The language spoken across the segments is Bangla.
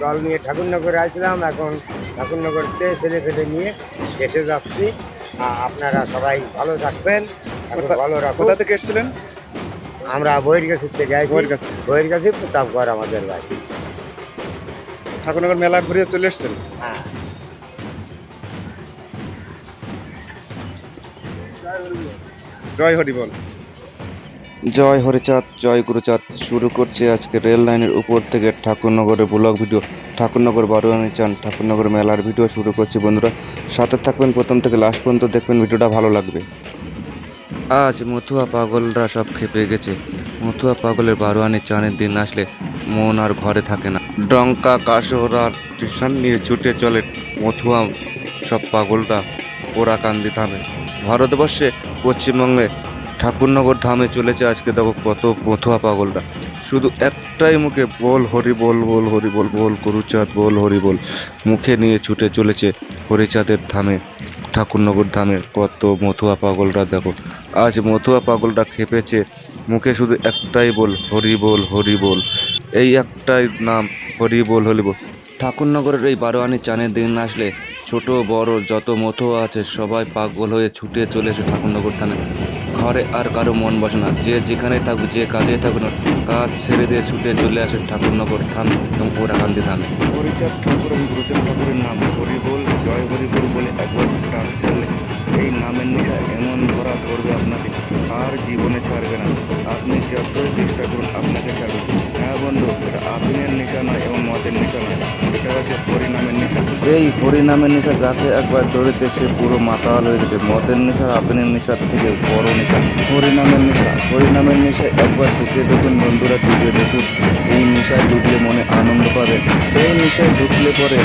দল নিয়ে ঠাকুরনগরে আসলাম। এখন ঠাকুরনগরতে ছেলে ফেলে নিয়ে এসে যাচ্ছি। আপনারা সবাই ভালো থাকবেন ভালো কোথা থেকে এসেছিলেন? আমরা বইয়ের কাছে থেকে বইয়ের কাছে। বইয়ের কাছে প্রতাপগড় আমাদের বাড়ি। ঠাকুরনগর মেলা ঘুরে চলে এসেছেন? হ্যাঁ। জয় হরি বল। জয় হরিচাঁদ, জয় গুরুচাঁদ। শুরু করছে আজকে রেল লাইনের উপর থেকে ঠাকুরনগরের ব্লগ ভিডিও। ঠাকুরনগর বারোয়ানি চান, ঠাকুরনগর মেলার ভিডিও শুরু করছি বন্ধুরা। সাথে থাকবেন প্রথম থেকে লাস্ট পর্যন্ত দেখবেন ভিডিওটা ভালো লাগবে। আজ মথুয়া পাগলরা সব খেপে গেছে। মথুয়া পাগলের বারোয়ানি চানের দিন আসলে মন আর ঘরে থাকে না। ডঙ্কা, কাসর আর টিউশন নিয়ে ছুটে চলে মথুয়া সব পাগলরা, পোড়াকান্দি থামে। ভারতবর্ষে পশ্চিমবঙ্গে ঠাকুরনগর ধামে চলেছে আজকে দেখো কত মথুয়া পাগলরা। শুধু একটাই মুখে বল, হরি বল বল, হরি বল বল, গুরুচাঁদ, বল, হরি বল, মুখে নিয়ে ছুটে চলেছে হরিচাঁদের ধামে, ঠাকুরনগর ধামে কত মথুয়া পাগলরা দেখো। আজ মথুয়া পাগলরা খেপেছে, মুখে শুধু একটাই বল, হরি বল হরি বল, এই একটাই নাম, হরি বল হরি বল। ঠাকুরনগরের এই বারোয়ানি চানের দিন আসলে ছোট, বড়, যত মথুয়া আছে, সবাই পাগল হয়ে ছুটে চলে এসে ঠাকুরনগর থামে ঘরে আর কারও মন বসে না। যে যেখানে থাকুক, যে কাজে থাকুক না কাজ ছেড়ে দিয়ে ছুটে চলে আসে ঠাকুরনগর থান এবং পোড়াকান্দি থামে হরিচাঁদ ঠাকুর এবং গুরুচাঁদ ঠাকুরের নাম হরি বল জয় হরি বল একবার ডাক চালে এই নামের নেশা এমন ধরা পড়বে আপনাকে, আর জীবনে ছাড়বে না। আপনি যতই চেষ্টা করুন, আপনাকে ছাড়বে। হ্যাঁ বন্ধু, এটা আপিনের নেশা নয়, এবং মদের নেশা নয়। এই হরিনামের নেশা যাকে একবার ধরেছে, সে পুরো মাতাল হয়ে গেছে। মদের নেশা আপিনের নেশার থেকে বড় নেশা হরিনামের নেশা হরিনামের নেশা একবার ঢুকে দেখুন বন্ধুরা ঢুকে দেখুন। এই নেশায় ঢুকলে মনে আনন্দ পাবে। এই নেশায় ঢুকলে পরে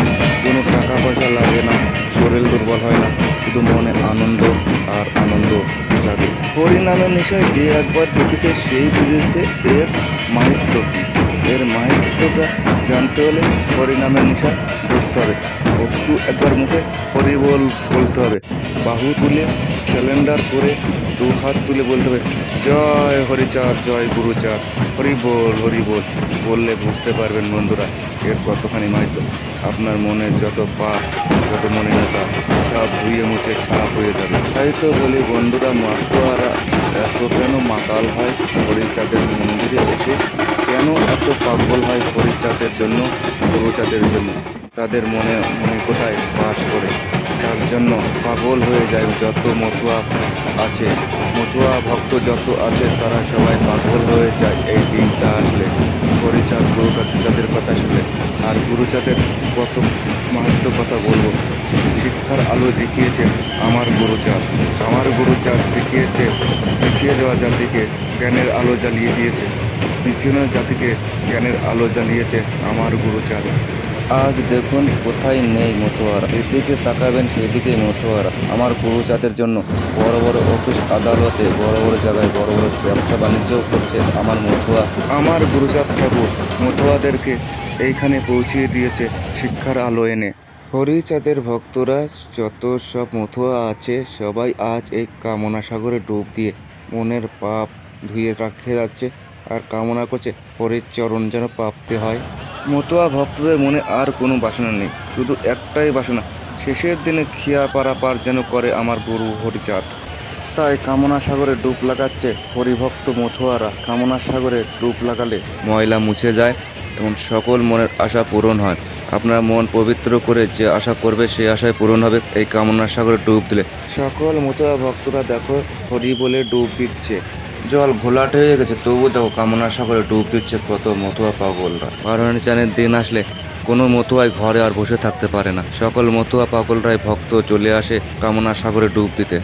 কোনো টাকা পয়সা লাগে না, শরীর দুর্বল হয় না, শুধু মনে আনন্দ আর আনন্দ। জাগে হরিনামের নেশায় যে একবার দেখেছে সেই বুঝেছে এর মাহিত্য কি। এর মাহিত্যটা জানতে হলে হরিনামের নেশা ঢুকতে হবে। একটু একবার মুখে হরি বল বলতে হবে। বাহু তুলে ক্যালেন্ডার করে দু হাত তুলে বলতে হবে, জয় হরিচাঁদ, জয় গুরুচাঁদ হরি বল হরি বল বললে বুঝতে পারবেন বন্ধুরা এর কতখানি মাহিত্য। আপনার মনের যত পাপ, যত মনে নেতা ধুয়ে মুছে ছাপ হয়ে যাবে। তাই তো বলি, বন্ধুরা, মাতোয়ারা, এত কেন মাতাল হয় হরিচাঁদের মন্দিরে এসে? কেন এত পাগল হয় হরিচাঁদের জন্য, গুরুচাঁদের জন্য? তাদের মনে মনে কোথায় বাস করে? তার জন্য পাগল হয়ে যায় যত মতুয়া আছে। মতুয়া ভক্ত যত আছে, তারা সবাই পাগল হয়ে যায় এই দিনটা আসলে। হরিচাঁদ গুরুচাঁদের কথা শুনে। আর গুরুচাঁদের কত মাহাত্ম কথা বলব। শিক্ষার আলো দেখিয়েছে আমার গুরুচাঁদ আমার গুরুচাঁদ দেখিয়েছে, পিছিয়ে যাওয়া জাতিকে জ্ঞানের আলো জ্বালিয়ে দিয়েছে। পিছনে জাতিকে জ্ঞানের আলো জ্বালিয়েছে আমার গুরুচাঁদ আজ দেখুন কোথায় নেই মতোয়ারা। এদিকে তাকাবেন সেদিকেই মতোয়ারা। আমার গুরুচাঁদের জন্য বড় বড় অফিস আদালতে, বড় বড় জায়গায় বড় বড় ব্যবসা বাণিজ্যও করছে আমার মতুয়া। আমার গুরুচাঁদ ঠাকুর মতুয়াদেরকে এইখানে পৌঁছিয়ে দিয়েছে শিক্ষার আলো এনে। হরিচাঁদের ভক্তরা যত সব মথুয়া আছে, সবাই আজ এই কামনা সাগরে ডুব দিয়ে মনের পাপ ধুয়ে রাখে যাচ্ছে আর কামনা করছে হরির চরণ যেন প্রাপ্তি হয়। মতুয়া ভক্তদের মনে আর কোনো বাসনা নেই, শুধু একটাই বাসনা, শেষের দিনে খিয়া পারাপার যেন করে আমার গুরু হরিচাঁদ। তাই কামনা সাগরে ডুব লাগাচ্ছে হরিভক্ত মথুয়ারা, কামনা সাগরে ডুব লাগালে ময়লা মুছে যায় এবং সকল মনের আশা পূরণ হয়। আপনার মন পবিত্র করে যে আশা করবে সেই আশায় পূরণ হবে। এই কামনার সাগরে ডুব দিলে। সকল মতুয়া ভক্তরা দেখো হরি বলে ডুব দিচ্ছে। জল ঘোলাটে হয়ে গেছে তবু দেখো কামনা সাগরে ডুব দিচ্ছে কত মতুয়া পাগলরা। বারোয়ানি চানের দিন আসলে কোনো মতুয়াই ঘরে আর বসে থাকতে পারে না। সকল মতুয়া পাগলরাই ভক্ত চলে আসে কামনা সাগরে ডুব দিতে।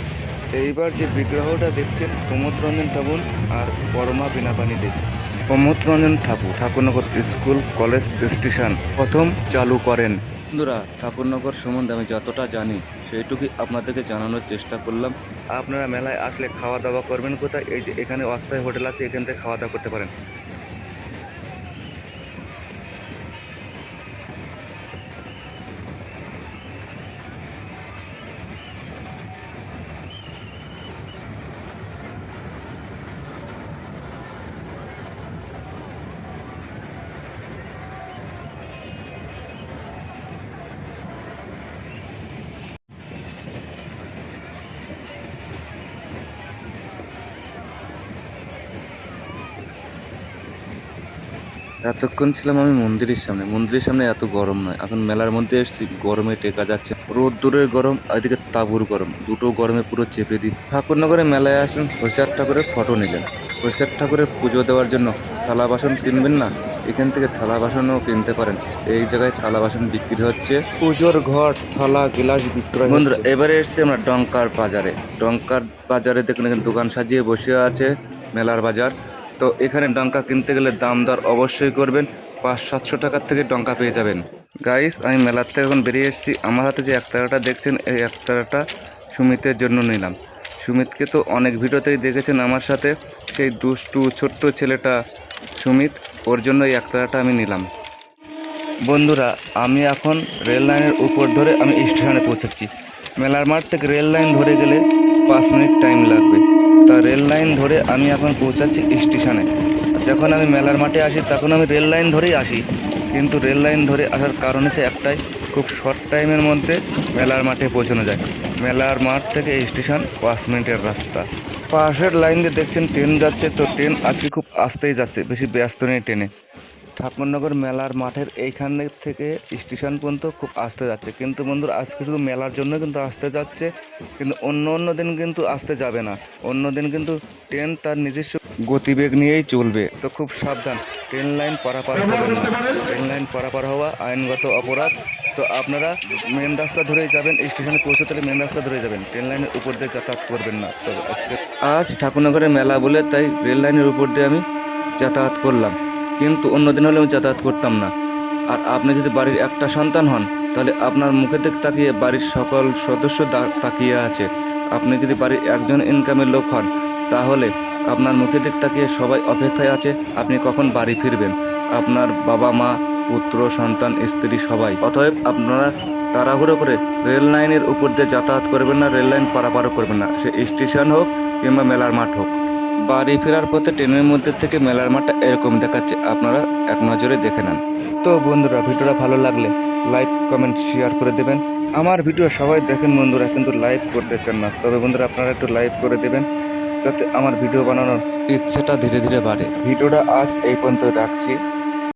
এইবার যে বিগ্রহটা দেখছেন প্রমোদ রঞ্জন ঠাকুর আর Parama Binapani Deb. Pramod Ranjan Thakur Thakurnagar school college station প্রথম চালু করেন। বন্ধুরা ঠাকুরনগর সম্বন্ধে আমি যতটা জানি সেইটুকুই আপনাদেরকে জানানোর চেষ্টা করলাম। আপনারা মেলায় আসলে খাওয়া দাওয়া করবেন কোথায়? এই যে এখানে অস্থায়ী হোটেল আছে এখান থেকে খাওয়া দাওয়া করতে পারেন। এতক্ষণ ছিলাম আমি মন্দিরের সামনে। মন্দিরের সামনে এত গরম নয়। এখন মেলার মধ্যে এসেছি গরমে টেকা যাচ্ছে। রোদ দূরের গরম এদিকে তাঁবুর গরম। দুটো গরমে পুরো চেপে দিই ঠাকুরনগরে মেলায় আসলেন হরিচাঁদ ঠাকুরের ফটো নিলেন। হরিচাঁদ ঠাকুরের পুজো দেওয়ার জন্য থালা বাসন কিনবেন না? এখান থেকে থালা বাসনও কিনতে পারেন। এই জায়গায় থালা বাসন বিক্রি হচ্ছে। পুজোর ঘর থালা গ্লাস বিক্রয় বন্ধুরা এবারে এসছি আমরা ডঙ্কার বাজারে। ডঙ্কার বাজারে দেখুন এখানে দোকান সাজিয়ে বসে আছে মেলার বাজার। তো এখানে ডঙ্কা কিনতে গেলে দাম দর অবশ্যই করবেন। পাঁচ, সাতশো টাকার থেকে ডঙ্কা পেয়ে যাবেন। গাইস আমি মেলার থেকে এখন বেরিয়ে এসেছি। আমার হাতে যে একতারাটা দেখছেন, এই একতারাটা সুমিতের জন্য নিলাম। সুমিতকে তো অনেক ভিডিওতেই দেখেছেন আমার সাথে। সেই দুষ্টু, ছোট্ট ছেলেটা সুমিত, ওর জন্য এই একতারাটা আমি নিলাম। বন্ধুরা, আমি এখন রেল লাইনের উপর ধরে আমি স্টেশনে পৌঁছাচ্ছি মেলার মাঠ থেকে রেল লাইন ধরে গেলে পাঁচ মিনিট টাইম লাগবে। তা রেল লাইন ধরে আমি এখন পৌঁছাচ্ছি স্টেশনে। যখন আমি মেলার মাঠে আসি, তখন আমি রেল লাইন ধরেই আসি। কিন্তু রেল লাইন ধরে আসার কারণ হচ্ছে একটাই, খুব শর্ট টাইমের মধ্যে মেলার মাঠে পৌঁছানো যায়। মেলার মাঠ থেকে স্টেশন পাঁচ মিনিটের রাস্তা। পাশের লাইন দিয়ে দেখছেন ট্রেন যাচ্ছে, তো ট্রেন আজকে খুব আসতেই যাচ্ছে, বেশি ব্যস্ত নেই ট্রেনে ঠাকুরনগর মেলার মাঠের এইখান থেকে স্টেশন পর্যন্ত খুব আসতে যাচ্ছে। কিন্তু বন্ধুরা, আজকে শুধু মেলার জন্য কিন্তু আসতে যাচ্ছে, কিন্তু অন্য অন্য দিন কিন্তু আসতে যাবে না। অন্য দিন কিন্তু ট্রেন তার নিজস্ব গতিবেগ নিয়েই চলবে। তো খুব সাবধান, ট্রেন লাইন পারাপার করবেন না। ট্রেন লাইন পারাপার হওয়া আইনগত অপরাধ। তো আপনারা মেন রাস্তা ধরেই যাবেন, স্টেশনে পৌঁছতে মেন রাস্তা ধরে যাবেন। ট্রেন লাইনের উপর দিয়ে যাতায়াত করবেন না। তো আজকে আজ ঠাকুরনগরের মেলা বলে তাই রেল লাইনের উপর দিয়ে আমি যাতায়াত করলাম। কিন্তু অন্যদিন হলে আমি যাতায়াত করতাম না। আর আপনি যদি বাড়ির একটা সন্তান হন, তাহলে আপনার মুখের দিক তাকিয়ে বাড়ির সকল সদস্য তাকিয়ে আছে। আপনি যদি বাড়ির একজন ইনকামের লোক হন, তাহলে আপনার মুখের দিক তাকিয়ে সবাই অপেক্ষায় আছে, আপনি কখন বাড়ি ফিরবেন। আপনার বাবা মা, পুত্র, সন্তান, স্ত্রী, সবাই। অতএব আপনারা তাড়াহুড়ো করে রেল লাইনের উপর দিয়ে যাতায়াত করবেন না, রেল লাইন পারাপারও করবেন না। সে স্টেশন হোক কিংবা মেলার মাঠ হোক। বাড়ি ফেরার পথে ট্রেনের মধ্যে থেকে মেলার মাঠটা এরকম দেখাচ্ছে। আপনারা এক নজরে দেখে নেন। তো বন্ধুরা ভিডিওটা ভালো লাগলে লাইক কমেন্ট শেয়ার করে দেবেন। আমার ভিডিও সবাই দেখেন বন্ধুরা কিন্তু লাইভ করতে চান না। তবে বন্ধুরা আপনারা একটু লাইভ করে দেবেন যাতে আমার ভিডিও বানানোর ইচ্ছেটা ধীরে ধীরে বাড়ে। ভিডিওটা আজ এই পর্যন্ত রাখছি।